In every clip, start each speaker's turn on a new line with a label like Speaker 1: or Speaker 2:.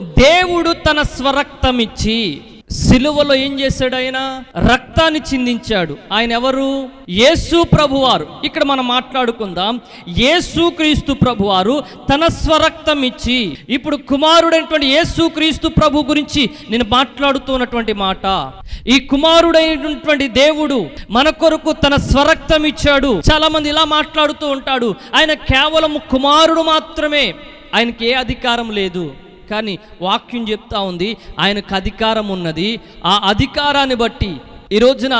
Speaker 1: దేవుడు తన స్వరక్తమిచ్చి సిలువలో ఏం చేశాడు ఆయన? రక్తాన్ని చిందించాడు. ఆయన ఎవరు? యేసు ప్రభువారు. ఇక్కడ మనం మాట్లాడుకుందాం. యేసు క్రీస్తు ప్రభువారు తన స్వరక్తం ఇచ్చి ఇప్పుడు కుమారుడైనటువంటి యేసు క్రీస్తు ప్రభు గురించి నేను మాట్లాడుతున్నటువంటి మాట. ఈ కుమారుడైనటువంటి దేవుడు మన కొరకు తన స్వరక్తం ఇచ్చాడు చాలా మంది ఇలా మాట్లాడుతూ ఉంటాడు. ఆయన కేవలం కుమారుడు మాత్రమే. ఆయనకి ఏ అధికారం లేదు. కానీ వాక్యం చెప్తా ఉంది ఆయనకు అధికారం ఉన్నది. ఆ అధికారాన్ని బట్టి ఈ రోజున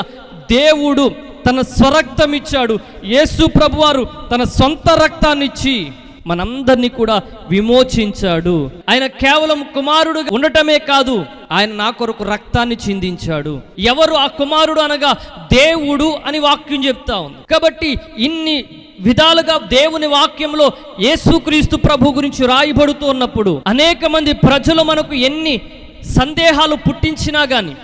Speaker 1: దేవుడు తన స్వరక్తం ఇచ్చాడు. యేసు ప్రభువారు తన సొంత రక్తాన్ని ఇచ్చి మనందరినీ కూడా విమోచించాడు. ఆయన కేవలం కుమారుడు ఉండటమే కాదు ఆయన నా కొరకు రక్తాన్ని చిందించాడు. ఎవరు ఆ కుమారుడు అనగా దేవుడు అని వాక్యం చెప్తా ఉంది. కాబట్టి ఇన్ని విధాలుగా దేవుని వాక్యంలో యేసుక్రీస్తు ప్రభు గురించి రాయబడుతూ ఉన్నప్పుడు అనేక మంది ప్రజలు మనకు ఎన్ని సందేహాలు పుట్టించినా కానీ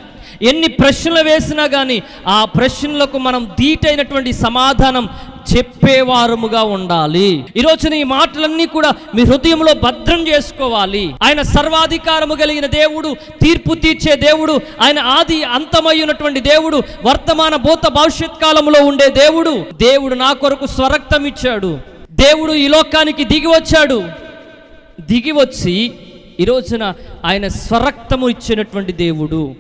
Speaker 1: ఎన్ని ప్రశ్నలు వేసినా కానీ ఆ ప్రశ్నలకు మనం ధీటైనటువంటి సమాధానం చెప్పేవారముగా ఉండాలి. ఈ రోజున ఈ మాటలన్నీ కూడా మీ హృదయంలో భద్రం చేసుకోవాలి. ఆయన సర్వాధికారము కలిగిన దేవుడు తీర్పు తీర్చే దేవుడు ఆయన ఆది అంతమయ్యున్నటువంటి దేవుడు వర్తమాన భూత భవిష్యత్ కాలంలో ఉండే దేవుడు దేవుడు నా కొరకు స్వరక్తం ఇచ్చాడు. దేవుడు ఈ లోకానికి దిగి వచ్చాడు. దిగి వచ్చి ఈ రోజున ఆయన స్వరక్తము ఇచ్చినటువంటి దేవుడు.